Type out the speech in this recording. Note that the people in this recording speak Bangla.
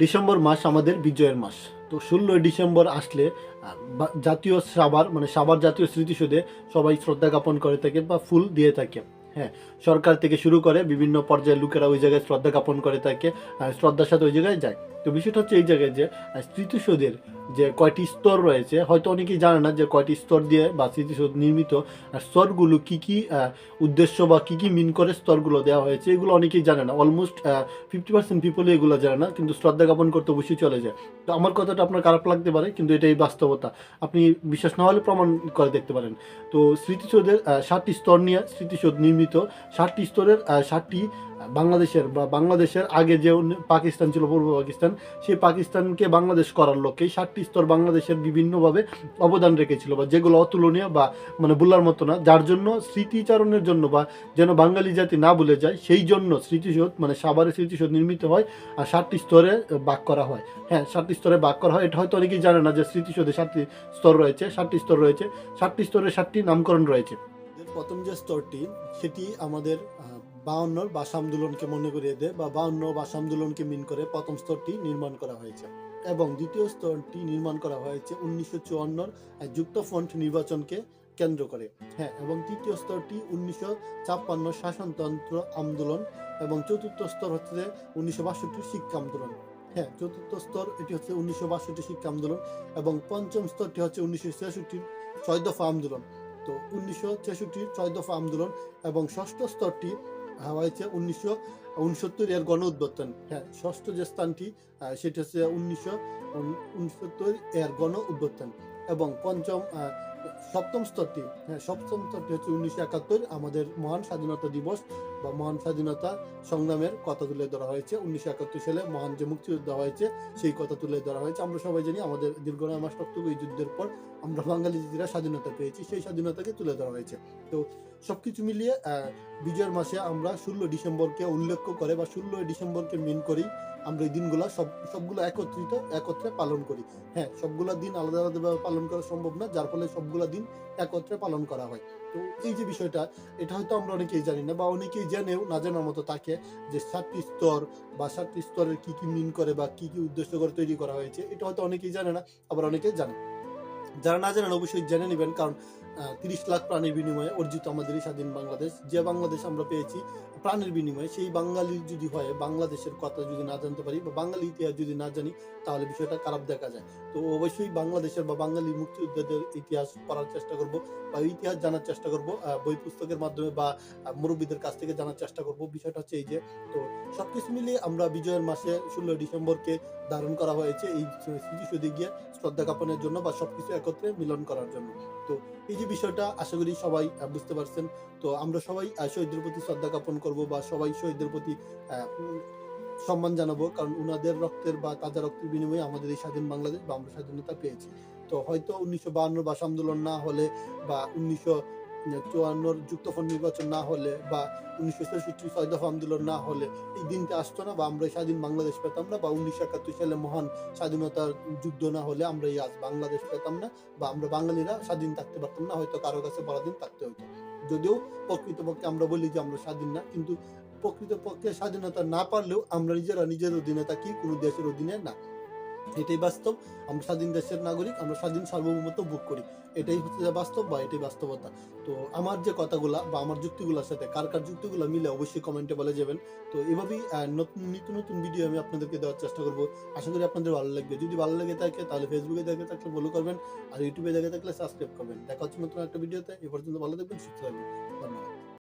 ডিসেম্বর মাস আমাদের বিজয়ের মাস। তো ষোলোই ডিসেম্বর আসলে জাতীয় সাবার মানে সাবার জাতীয় স্মৃতিসৌধে সবাই শ্রদ্ধা জ্ঞাপন করে থাকে বা ফুল দিয়ে থাকে। হ্যাঁ সরকার থেকে শুরু করে বিভিন্ন পর্যায়ের লোকেরা ওই জায়গায় শ্রদ্ধা জ্ঞাপন করে থাকে শ্রদ্ধার সাথে ওই জায়গায় যায়। তো বিষয়টা হচ্ছে এই জায়গায় যে স্মৃতিসৌধের যে কয়টি স্তর রয়েছে, হয়তো অনেকেই জানে না যে কয়টি স্তর দিয়ে বা স্মৃতিসৌধ নির্মিত, আর স্তরগুলো কি কি উদ্দেশ্য বা কি কি মিন করে স্তরগুলো দেওয়া হয়েছে, এগুলো অনেকেই জানে না। অলমোস্ট ফিফটি পার্সেন্ট পিপলই এগুলো জানে না, কিন্তু শ্রদ্ধা জ্ঞাপন করতে অবশ্যই চলে যায়। তো আমার কথাটা আপনার খারাপ লাগতে পারে, কিন্তু এটাই বাস্তবতা। আপনি বিশ্বাস না হলে প্রমাণ করে দেখতে পারেন। তো স্মৃতিসৌধের ষাটটি স্তর নিয়ে স্মৃতিসৌধ নির্মিত ষাটটি স্তরের ষাটটি বাংলাদেশের বা বাংলাদেশের আগে যে পাকিস্তান ছিল, পূর্ব পাকিস্তান, সেই পাকিস্তানকে বাংলাদেশ করার লক্ষ্যে ষাটটি স্তর বাংলাদেশের বিভিন্নভাবে অবদান রেখেছিল বা যেগুলো অতুলনীয় বা মানে বলার মতো না। যার জন্য স্মৃতিচারণের জন্য বা যেন বাঙালি জাতি না ভুলে যায়, সেই জন্য স্মৃতিসৌধ মানে সাভারের স্মৃতিসৌধ নির্মিত হয় আর ষাটটি স্তরে বাক করা হয়। হ্যাঁ ষাটটি স্তরে বাক করা হয়। এটা হয়তো অনেকেই জানে না যে স্মৃতিসৌধে ষাটটি স্তর রয়েছে, ষাটটি স্তর রয়েছে। ষাটটি স্তরে ষাটটি নামকরণ রয়েছে। প্রথম যে স্তরটি, সেটি আমাদের বাউন্নর ভাষা আন্দোলনকে মনে করিয়ে দেয় বা বাউন্ন ভাষা আন্দোলনকে মিন করে প্রথম স্তরটি নির্মাণ করা হয়েছে। এবং দ্বিতীয় স্তরটি নির্মাণ করা হয়েছে উনিশশো চুয়ান্নর যুক্ত ফ্রন্ট নির্বাচনকে কেন্দ্র করে। হ্যাঁ এবং তৃতীয় স্তরটি উনিশশো ছাপ্পান্ন শাসনতন্ত্র আন্দোলন এবং চতুর্থ স্তর হচ্ছে উনিশশো বাষট্টি শিক্ষা আন্দোলন। হ্যাঁ চতুর্থ স্তর, এটি হচ্ছে উনিশশো বাষট্টি শিক্ষা আন্দোলন এবং পঞ্চম স্তরটি হচ্ছে উনিশশো ছেষট্টির দফা আন্দোলন। তো উনিশশো ছেষট্টির ছয় দফা আন্দোলন এবং ষষ্ঠ স্তরটি হয়েছে উনিশশো উনসত্তর এর গণ উদ্বোধন হ্যাঁ ষষ্ঠ যে স্থানটি সেটি হচ্ছে উনিশশো উনসত্তর এর গণ উদ্বোধন এবং পঞ্চম সপ্তম স্তরটি হ্যাঁ সপ্তম স্তরটি হচ্ছে উনিশশো একাত্তর আমাদের মহান স্বাধীনতা দিবস বা মহান স্বাধীনতা সংগ্রামের কথা তুলে ধরা হয়েছে। উনিশশো একাত্তর সালে মহান যে মুক্তিযুদ্ধ হয়েছে সেই কথা তুলে ধরা হয়েছে। আমরা সবাই জানি আমাদের দীর্ঘ নয় মাস রক্তবী যুদ্ধের পর আমরা বাঙালি জাতিরা স্বাধীনতা পেয়েছি সেই স্বাধীনতাকে তুলে ধরা হয়েছে। তো সবকিছু মিলিয়ে আহ, বিজয়ের মাসে আমরা ষোলো ডিসেম্বরকে উল্লেখ করে বা ষোলোই ডিসেম্বরকে মেন করি আমরা এই দিনগুলো সব সবগুলো একত্রিত একত্রে পালন করি। হ্যাঁ সবগুলো দিন আলাদা আলাদাভাবে পালন করা সম্ভব না যার ফলে সবগুলো দিন একত্রে পালন করা হয়। তো এই যে বিষয়টা, এটা হয়তো আমরা অনেকেই জানি না বা অনেকেই জেনেও না জানার মতো থাকে যে সাতটি স্তর বা সাতটি স্তরের কি কি মিন করে বা কি কি উদ্দেশ্য করে তৈরি করা হয়েছে। এটা হয়তো অনেকেই জানে না, আবার অনেকেই জানে যারা না জানেন অবশ্যই জেনে নেবেন, কারণ তিরিশ লাখ প্রাণের বিনিময়ে অর্জিত আমাদের স্বাধীন বাংলাদেশ। যে বাংলাদেশ আমরা পেয়েছি প্রাণের বিনিময়ে, সেই বাঙালির যদি হয়, বাংলাদেশের কথা যদি না জানতে পারি বা বাঙালি ইতিহাস যদি না জানি, তাহলে বিষয়টা খারাপ দেখা যায়। তো অবশ্যই বাংলাদেশের বা বাঙালি মুক্তিযোদ্ধাদের ইতিহাস পড়ার চেষ্টা করব বা ইতিহাস জানার চেষ্টা করব বই পুস্তকের মাধ্যমে বা মুরব্বীদের কাছ থেকে জানার চেষ্টা করব। বিষয়টা হচ্ছে এই যে, তো সবকিছু মিলিয়ে আমরা বিজয়ের মাসে ষোলোই ডিসেম্বরকে ধারণ করা হয়েছে এই স্মৃতিসৌধে গিয়ে শ্রদ্ধা জ্ঞাপনের জন্য বা সবকিছু একত্রে মিলন করার জন্য। তো এই যে বিষয়টা আশা করি সবাই বুঝতে পারছেন। তো আমরা সবাই শহীদদের প্রতি শ্রদ্ধা জ্ঞাপন করব বা সবাই শহীদদের প্রতি সম্মান জানাব। কারণ উনাদের রক্তের বা তাজা রক্তের বিনিময়ে আমাদের এই স্বাধীন বাংলাদেশ বা আমরা স্বাধীনতা পেয়েছি। তো হয়তো উনিশশো বাহান্ন ভাষা আন্দোলন না হলে বা উনিশশো চুয়ান্নর যুক্তফ্রন্ট নির্বাচন না হলে বা উনিশশো ছেষট্টি ছয় দফা আন্দোলন না হলে এই দিনটা আসতো না বা আমরা স্বাধীন বাংলাদেশ পেতাম না বা উনিশশো একাত্তর সালে মহান স্বাধীনতার যুদ্ধ না হলে আমরা এই আজ বাংলাদেশ পেতাম না বা আমরা বাঙালিরা স্বাধীন থাকতে পারতাম না, হয়তো কারও কাছে পরাধীন থাকতে হতো। যদিও প্রকৃতপক্ষে আমরা বলি যে আমরা স্বাধীন না, কিন্তু প্রকৃতপক্ষে স্বাধীনতা না পারলেও আমরা নিজেরা নিজের অধীনে থাকি, কোনো দেশের অধীনে না। এটাই বাস্তব। আমরা স্বাধীন দেশের নাগরিক, আমরা স্বাধীন সার্বভৌমত্ব ভোগ করি। এটাই হচ্ছে বাস্তব বা এটাই বাস্তবতা। তো আমার যে কথাগুলা বা আমার যুক্তিগুলোর সাথে কার কার যুক্তিগুলো মিলে অবশ্যই কমেন্টে বলে যাবেন। তো এভাবেই নতুন, নিত্য নতুন ভিডিও আমি আপনাদেরকে দেওয়ার চেষ্টা করব। আশা করি আপনাদের ভালো লাগবে। যদি ভালো লেগে থাকে, তাহলে ফেসবুকে দেখে থাকলে ফলো করবেন। আর ইউটিউবে দেখে থাকলে সাবস্ক্রাইব করবেন। দেখা হচ্ছে নতুন একটা ভিডিওতে এ পর্যন্ত ভালো থাকবেন, সুস্থ থাকবেন।